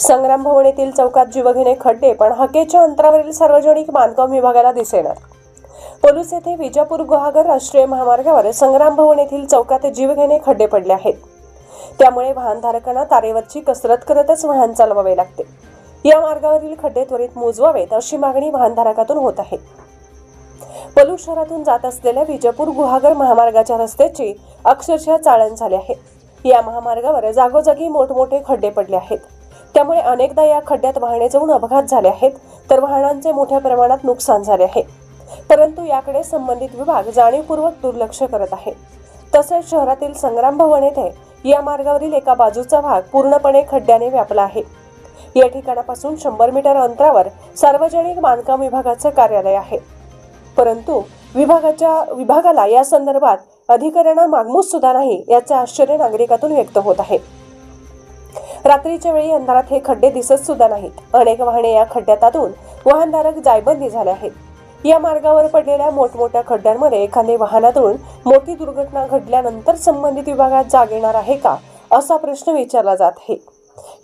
संग्राम भवन येथील चौकात जीवघेणे खड्डे पण हकेच्या अंतरावरील सार्वजनिक बांधकाम विभागाला दिसेनात पोलीस येथे विजापूर गुहागर राष्ट्रीय महामार्गावर संग्राम भवन येथील चौकात जीवघेणे खड्डे पडले आहेत. त्यामुळे वाहनधारकांना तारेवरची कसरत करतच वाहन चालवावे लागते. या मार्गावरील खड्डे त्वरित मोजवावेत अशी मागणी वाहनधारकातून होत आहे. पलू शहरातून जात असलेल्या विजापूर गुहागर महामार्गाच्या रस्त्याची अक्षरशः चाळण झाली आहे. या महामार्गावर जागोजागी मोठमोठे खड्डे पडले आहेत. त्यामुळे अनेकदा या खड्ड्यात वाहने जाऊन अपघात झाले आहेत तर वाहनांचे मोठ्या प्रमाणात नुकसान झाले आहे. परंतु याकडे संबंधित विभाग जाणीवपूर्वक दुर्लक्ष करत आहे. तसेच शहरातील संग्राम भवन येथे या मार्गावरील एका बाजूचा भाग पूर्णपणे खड्ड्याने व्यापला आहे. या ठिकाणापासून शंभर मीटर अंतरावर सार्वजनिक बांधकाम विभागाचं कार्यालय आहे. परंतु विभागाच्या विभागाला या संदर्भात अधिकाऱ्यांना मागमूस सुद्धा नाही याचे आश्चर्य नागरिकातून व्यक्त होत आहे. रात्रीच्या वेळी अंधारात हे खड्डे दिसत सुद्धा नाहीत. अनेक वाहने या खड्ड्यातातून वाहनधारक जायबंदी झाले आहेत. या मार्गावर पडलेल्या मोठमोठ्या खड्ड्यांमध्ये एखाद्या वाहनातून मोठी दुर्घटना घडल्यानंतर संबंधित विभागात जाग येणार आहे का असा प्रश्न विचारला जात आहे.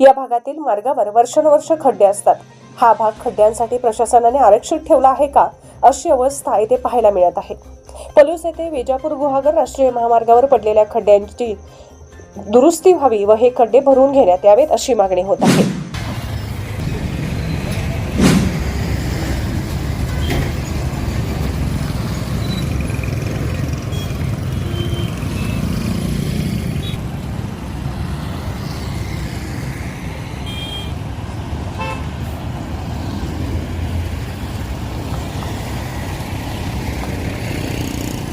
या भागातील मार्गावर वर्षानुवर्ष खड्डे असतात. हा भाग खड्ड्यांसाठी प्रशासनाने आरक्षित ठेवला आहे का अशी अवस्था येथे पाहायला मिळत आहे. पलूस येथे विजापूर गुहागर राष्ट्रीय महामार्गावर पडलेल्या खड्ड्यांची दुरुस्ती व्हावी व हे खड्डे भरून घेण्यात यावेत अशी मागणी होत आहे.